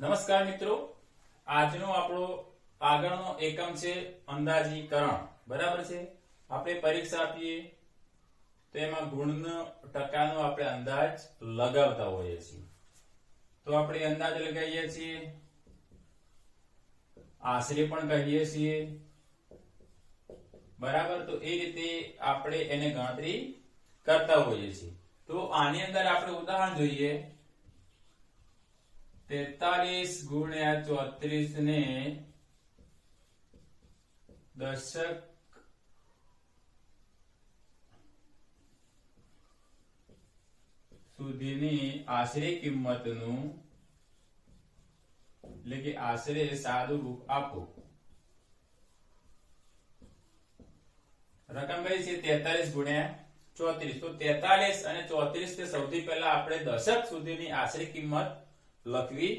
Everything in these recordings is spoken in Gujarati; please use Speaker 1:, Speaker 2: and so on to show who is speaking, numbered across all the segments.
Speaker 1: નમસ્કાર મિત્રો. આજનો આપણો આગળનો એકમ છે અંદાજીકરણ. બરાબર છે? આપણે પરીક્ષા આપીએ તો એમાં ગુણનો ટકાનો આપણે અંદાજ લગાવતા હોઈએ છીએ. તો આપણે અંદાજ લગાવીએ છીએ. આશરે પણ કહીએ છીએ. બરાબર? તો એ રીતે આપણે એને ગણતરી કરતા હોઈએ છીએ. તો આની અંદર આપણે ઉદાહરણ જોઈએ. તેતાલીસ ગુણ્યા ચોત્રીસ ને દશક સુધીની આશરે કિંમતનું, એટલે કે આશરે સાદું રૂપ આપો. રકમ કઈ છે? તેતાલીસ ગુણ્યા ચોત્રીસ. તો તેતાલીસ અને ચોત્રીસ સૌથી પહેલા આપણે દશક સુધીની આશરે કિંમત લખવી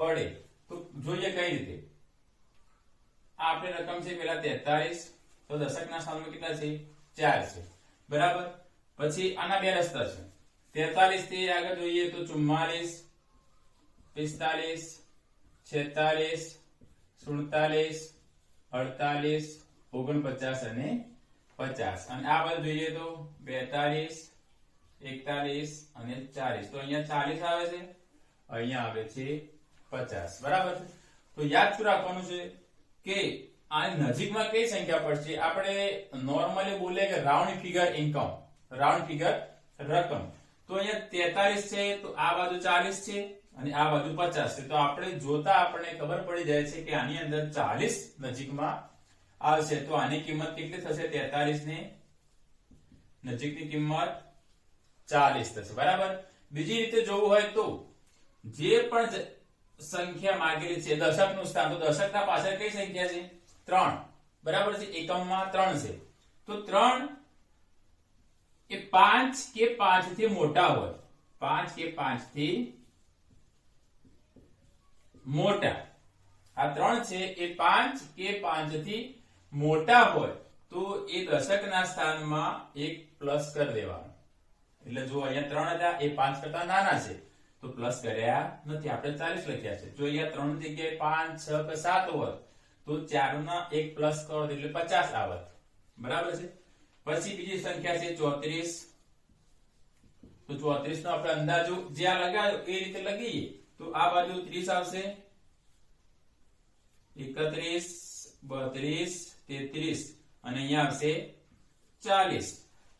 Speaker 1: પડે. તો જોઈએ કઈ રીતે? આ આપણી રકમ છે પેલા તેતાલીસ તો દશકના સ્થાનમાં કેટલા છે? ચાર છે. બરાબર? પછી આના બે રસ્તા છે. તેતાલીસથી આગળ જોઈએ તો ચુમ્માલીસ પિસ્તાલીસ છેતાલીસ સુડતાલીસ અડતાલીસ ઓગણપચાસ અને પચાસ. અને આ બાજુ જોઈએ તો બેતાલીસ એકતાલીસ અને ચાલીસ. તો અહીંયા ચાલીસ આવે છે. અહીંયા આવે છે પચાસ. બરાબર છે? તો યાદ શું રાખવાનું છે કે આ નજીકમાં કઈ સંખ્યા પડશે આપણે નોર્મલી બોલે કે round figure income round figure રકમ. તો અહીંયા તેતાલીસ છે, તો આ બાજુ ચાલીસ છે અને આ બાજુ પચાસ છે. તો આપણે જોતા આપણને ખબર પડી જાય છે કે આની અંદર ચાલીસ નજીકમાં આવશે. તો આની કિંમત કેટલી થશે? તેતાલીસની નજીકની કિંમત ચાલીસ થશે. બરાબર? બીજી રીતે જોવું હોય તો જે પણ સંખ્યા માંગેલી છે દશકનું સ્થાન, તો દશકના પાછળ કઈ સંખ્યા છે? ત્રણ. બરાબર છે? એકમમાં ત્રણ છે. તો ત્રણ એ પાંચ કે પાંચથી મોટા હોય. પાંચ કે પાંચથી મોટા. આ ત્રણ છે, એ પાંચ કે પાંચથી મોટા હોય, તો એ દશકના સ્થાનમાં એક પ્લસ કરી દેવાનું. એટલે જો અહીંયા ત્રણ હતા, એ પાંચ કરતા નાના છે. તો પ્લસ કર્યા નથી. આપણે ચાલીસ લખ્યા છે. જો અહીંયા ત્રણ જગ્યાએ પાંચ, છ કે સાત હોત, તો ચાર ના એક પ્લસ કરો એટલે પચાસ આવત. બરાબર છે? પછી બીજી સંખ્યા છે ચોત્રીસ. તો ચોત્રીસ નો આપણે અંદાજો જ્યાં લગાવ્યો એ રીતે લગીએ, તો આ બાજુ ત્રીસ આવશે. એકત્રીસ, બત્રીસ, તેત્રીસ અને અહીંયા આવશે ચાલીસ.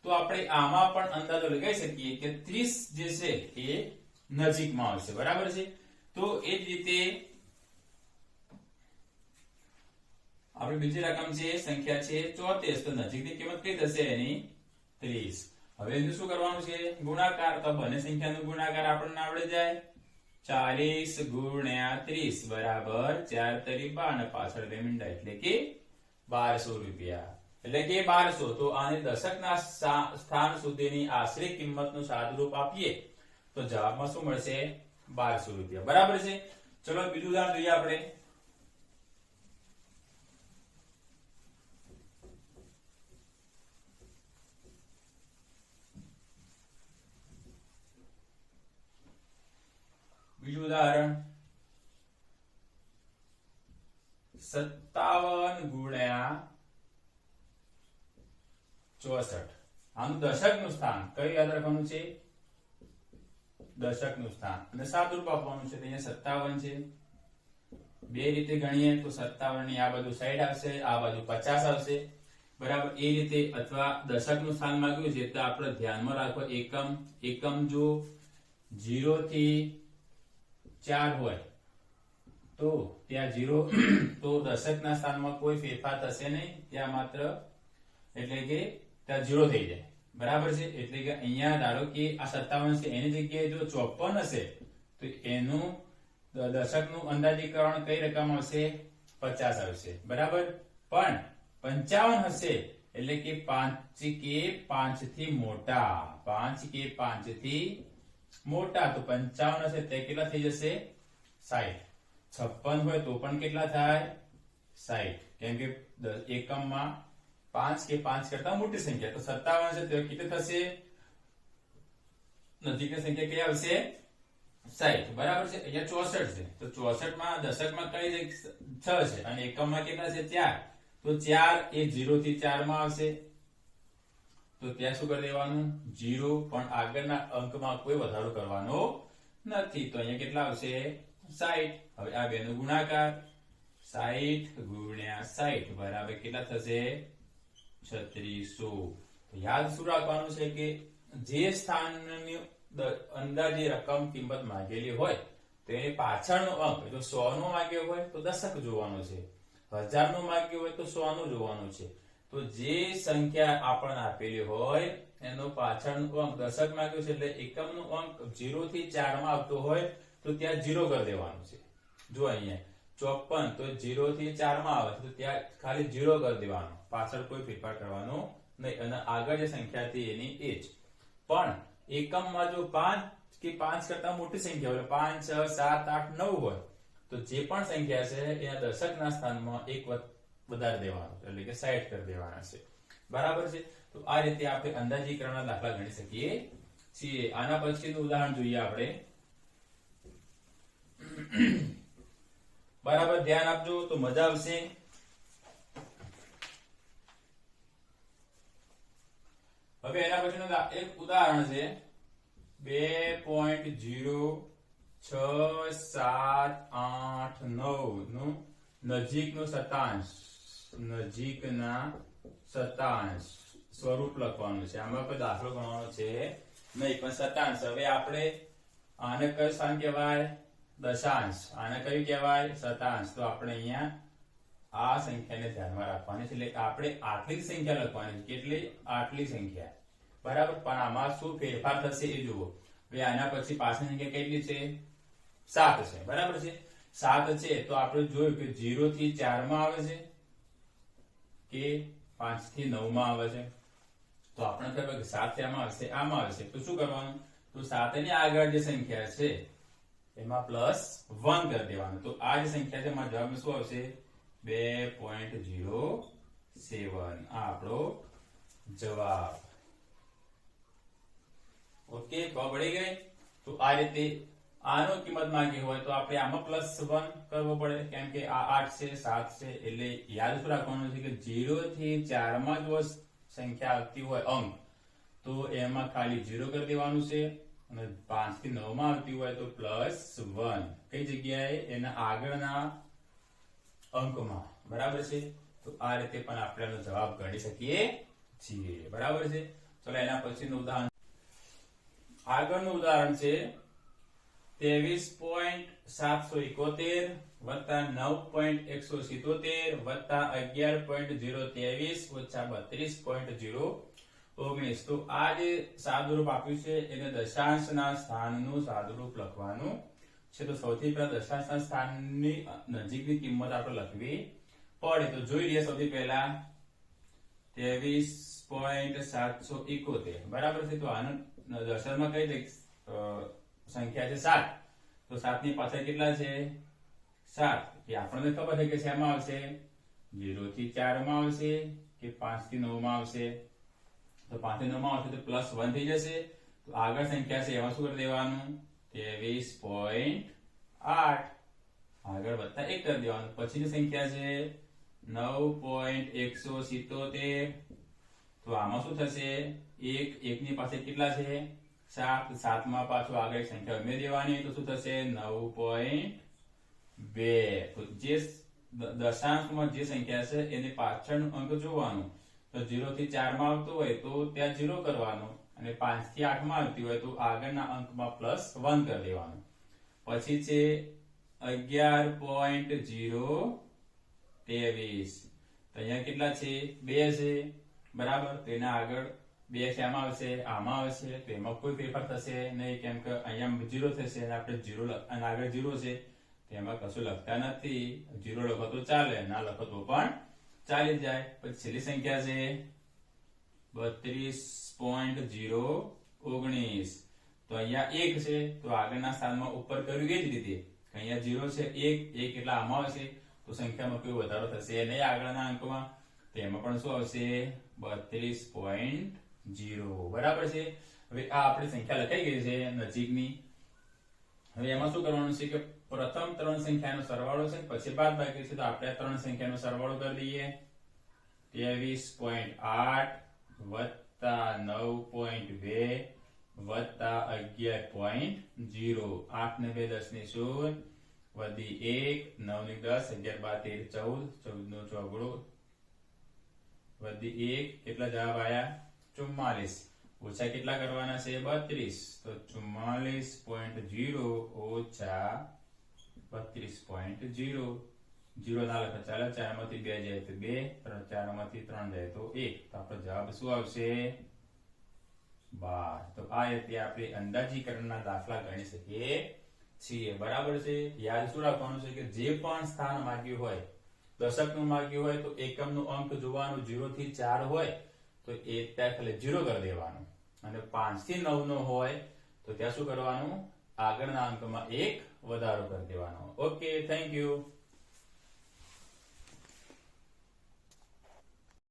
Speaker 1: તો આપણે આમાં પણ અંદાજો લગાવી શકીએ કે ત્રીસ જે છે એ નજીકમાં આવશે, બરાબર છે? તો એ જ રીતે આપણે બીજી રકમ છે, સંખ્યા છે ચોત્રીસ, તો નજીકની કિંમત કઈ થશે એની? ત્રીસ. હવે એનું શું કરવાનું છે? ગુણાકાર, તો બંને સંખ્યાનો ગુણાકાર આપણને આવડે જાય. ચાલીસ ગુણ્યા ત્રીસ, બરાબર ચાર તરી બાર, અને પાછળ બે મીંડા, એટલે કે બારસો રૂપિયા. એટલે કે બારસો, તો આને દશકના સ્થાન સુધીની આશરે કિંમતનું સાદુરૂપ આપીએ. તો જવાબમાં શું મળશે? બારસો રૂપિયા. બરાબર છે? ચલો, બીજું ઉદાહરણ જોઈએ આપણે. બીજું ઉદાહરણ. સત્તાવન ગુણ્યા ચોસઠ. આનું દશકનું સ્થાન કયું યાદ રાખવાનું છે? દશકનું સ્થાન. અને સાદુરૂપ આપવાનું છે અહીંયા સત્તાવન છે. બે રીતે ગણીએ તો સત્તાવનની આ બાજુ સાઈડ આવશે, આ બાજુ પચાસ આવશે. બરાબર, એ રીતે અથવા દશકનું સ્થાન માંગ્યું છે, તો આપણે ધ્યાનમાં રાખો, એકમ એકમ જો જીરો થી ચાર હોય, તો ત્યાં જીરો, તો દશકના સ્થાનમાં કોઈ ફેરફાર થશે નહીં. ત્યાં માત્ર એટલે કે ત્યાં જીરો થઈ જાય. બરાબર છે? એટલે કે અહીંયા ધારો કે આ સત્તાવન છે, એની જગ્યાએ જો ચોપન હશે, તો એનું દશકનું અંદાજીકરણ કઈ રકમ આવશે પચાસ આવશે બરાબર? પણ પંચાવન હશે, એટલે કે પાંચ કે પાંચથી મોટા. પાંચ કે પાંચથી મોટા, તો પંચાવન હશે, તે કેટલા થઈ જશે? સાઈઠ. છપ્પન હોય તો પણ કેટલા થાય? સાઈઠ. કેમ કે એકમમાં પાંચ કે પાંચ કરતા મોટી સંખ્યા. તો સત્તાવન છે, તે કેટલી થશે? નજીકની સંખ્યા કઈ આવશે? સાઈઠ. બરાબર છે? અહીંયા ચોસઠ છે. તો ચોસઠમાં દશકમાં કઈ છ છે? અને એકમમાં કેટલા છે? ચાર. તો ચાર એ જીરો થી ચારમાં આવશે. તો ત્યાં શું કરી દેવાનું? જીરો. પણ આગળના અંકમાં કોઈ વધારો કરવાનો નથી. તો અહીંયા કેટલા આવશે? સાઈઠ. હવે આ બેનો ગુણાકાર. સાઈઠ ગુણ્યા સાઈઠ. બરાબર કેટલા થશે? છત્રીસો યાદ શું રાખવાનું છે કે જે સ્થાનની અંદાજે રકમ કિંમત માંગેલી હોય, તો પાછળનો અંક જો સો નો માંગ્યો હોય, તો દશક જોવાનો છે. હજાર નો માંગ્યો હોય, તો સો નું જોવાનું છે. તો જે સંખ્યા આપણને આપેલી હોય, એનો પાછળનો અંક દશક માંગ્યો છે, એટલે એકમનો અંક જીરો થી ચારમાં આવતો હોય, તો ત્યાં જીરો કરી દેવાનું છે. જો અહીંયા ચોપન, તો જીરો થી ચારમાં આવે તો ત્યાં ખાલી ઝીરો કરી દેવાનો. પાછળ કોઈ ફેરફાર કરવાનો નહીં અને આગળ જે સંખ્યા હતી એની એ જ. પણ એકમમાં જો પાંચ કે પાંચ કરતા મોટી સંખ્યા હોય 5 6 7 8 9 હોય, તો જે પણ સંખ્યા છે, એના દશકના સ્થાનમાં એક વધારે દેવાનો એટલે કે 60 કરી દેવાના છે. બરાબર છે? તો આ રીતે આપણે અંદાજીકરણના દાખલા ગણી શકીએ છીએ. આના પછીનું ઉદાહરણ જોઈએ આપણે. બરાબર, ધ્યાન આપજો, તો મજા આવશે. દા- એક ઉદાહરણ છે. બે પોઈન્ટ જીરો છ સાત આઠ નવનું નજીકનું શતાંશ નજીકના શતાંશ સ્વરૂપ લખવાનું છે. આમાં કોઈ દાખલો ગણવાનો છે નહીં, પણ શતાંશ હવે આપણે આને કયું સ્થાન કહેવાય? દશાંશ. આને કયું કહેવાય? શતાંશ તો આપણે અહીંયા આ સંખ્યાને ધ્યાનમાં રાખવાની છે. એટલે આપણે આટલી સંખ્યા લખવાની છે. કેટલી? આટલી સંખ્યા. બરાબર? પણ આમાં શું ફેરફાર થશે એ જુઓ. હવે આના પછી પાછળની સંખ્યા કેટલી છે? સાત છે. બરાબર છે? સાત છે. તો આપણે જોયું કે જીરો થી ચારમાં આવે છે કે પાંચથી નવમાં આવે છે. તો આપણે ખબર કે સાત આમાં આવશે આમાં આવશે તો શું કરવાનું? તો સાતની આગળ જે સંખ્યા છે, એમાં પ્લસ વન કરી દેવાનું. તો આ જે સંખ્યા છે એમાં જવાબ શું આવશે? બે પોઈન્ટ જીરો સેવન. આ આપણો જવાબ. ઓકે ખબર પડી ગઈ. તો આ રીતે આનો કિંમત માંગી હોય તો આપણે આમાં પ્લસ વન કરવો પડે. કેમ કે આ આઠ છે, સાત છે, એટલે યાદ રાખવાનું છે કે જીરો થી ચારમાં જો સંખ્યા આવતી હોય અંક. તો એમાં ખાલી જીરો કરી દેવાનું છે અને પાંચથી નવમાં આવતી હોય તો પ્લસ વન કઈ જગ્યાએ? એના આગળના અંકમાં. બરાબર છે? તો આ રીતે પણ આપણે જવાબ ગણી શકીએ છીએ. બરાબર છે? ચલો એના પછીનું ઉદાહરણ આગળનું ઉદાહરણ છે ત્રેવીસ પોઈન્ટ સાતસો ઇકોતેર વત્તા નવ પોઈન્ટ એકસો સિત્તોતેર વત્તા અગિયાર પોઈન્ટ ઝીરો ત્રેવીસ ઓછા બત્રીસ પોઈન્ટ ઝીરો. ઓગણીસ તો આ જે સાદુરૂપ આપ્યું છે, એને દશાંશના સ્થાનનું સાદુરૂપ લખવાનું છે. તો સૌથી પહેલા દશાંશના સ્થાનની નજીકની કિંમત આપણે લખવી પડે. તો જોઈ લઈએ સૌથી પહેલા ત્રેવીસ પોઈન્ટ સાતસો ઇકોતેર બરાબર છે? તો આનું દશાંશમાં કઈ દે સંખ્યા છે સાત. તો સાતની પાછળ કેટલા છે? સાત. એ આપણને ખબર છે કે શેમાં આવશે? જીરો થી ચારમાં આવશે કે પાંચથી નવમાં આવશે? તો પાંચથી નવમાં આવશે તો પ્લસ વન થઈ જશે. તો આગળ સંખ્યા છે, એમાં શું કરી દેવાનું? ત્રેવીસ પોઈન્ટ આઠ. આગળ વધતા એક કરી દેવાનું. પછીની સંખ્યા છે નવ પોઈન્ટ એકસો સિત્તોતેર. તો આમાં શું થશે? એક, એકની પાસે કેટલા છે? સાત. સાતમાં પાછું આગળ સંખ્યા ઉમેરી દેવાની તો શું થશે? નવ પોઈન્ટ બે. તો જે દશાંશમાં જે સંખ્યા છે એને પાછળનો અંક જોવાનું. તો જીરો થી ચારમાં આવતું હોય તો ત્યાં ઝીરો કરવાનું અને પાંચથી આઠમાં આવતી હોય તો આગળના અંકમાં પ્લસ વન કરી દેવાનું. પછી છે અગિયાર પોઈન્ટ જીરો ત્રેવીસ. તો અહીંયા કેટલા છે? બે છે. બરાબર? તેના આગળ બે શેમાં આવશે આમાં આવશે તો એમાં કોઈ ફેરફાર થશે નહીં, કેમ કે અહીંયા જીરો થશે અને આપણે જીરો આગળ જીરો છે, તો એમાં કશું લખતા નથી. જીરો લખો તો ચાલે, ના લખો તો પણ ચાલી જાય. પછી છેલ્લી સંખ્યા છે બત્રીસ પોઈન્ટ જીરો ઓગણીસ. તો અહીંયા એક છે, તો આગળના સ્થાનમાં ઉપર કર્યું એ જ રીતે. અહીંયા જીરો છે, એક એક એટલે આમાં આવશે. તો સંખ્યામાં કોઈ વધારો થશે નહીં આગળના અંકમાં. તો એમાં પણ શું આવશે? બત્રીસ પોઈન્ટ જીરો. બરાબર છે? હવે આ આપણી સંખ્યા લખાઈ ગઈ છે નજીકની. હવે એમાં શું કરવાનું છે કે પ્રથમ ત્રણ સંખ્યાનો સરવાળો છે પછી બાદ બાકી છે, તો આપણે ત્રણ સંખ્યાનો સરવાળો કરી દઈએ. ત્રેવીસ પોઈન્ટ આઠ વત્તા નવ પોઈન્ટ બે વત્તા અગિયાર પોઈન્ટ જીરો. આઠ ને બે દસની સોળ વધી એક, નવની દસ, અગિયાર, બાર, તેર, ચૌદ ચૌદ નો ચોગડો. વધી એક, કેટલા જવાબ આયા? ચુમ્માલીસ. ઓછા કેટલા કરવાના છે? બત્રીસ. તો ચુમ્માલીસ પોઈન્ટ જીરો ઓછા બત્રીસ પોઈન્ટ જીરો. જીરો ના લખો. ચાલો ચારમાંથી બે જાય તો બે ચારમાંથી ત્રણ જાય તો એક. તો આપણો જવાબ શું આવશે? બાર. તો આ રીતે આપણે અંદાજીકરણના દાખલા ગણી શકીએ છીએ. બરાબર છે? યાદ શું રાખવાનું છે કે જે પણ સ્થાન માગ્યું હોય દશકનું માગ્યું હોય, તો એકમનું અંક જોવાનું જીરો થી ચાર હોય. તો એ ત્યાં ખાલી જીરો કરી દેવાનું. અને પાંચથી નવ નો હોય, તો ત્યાં શું કરવાનું? આગળના અંકમાં એક વધારો કરી દેવાનો. Okay thank you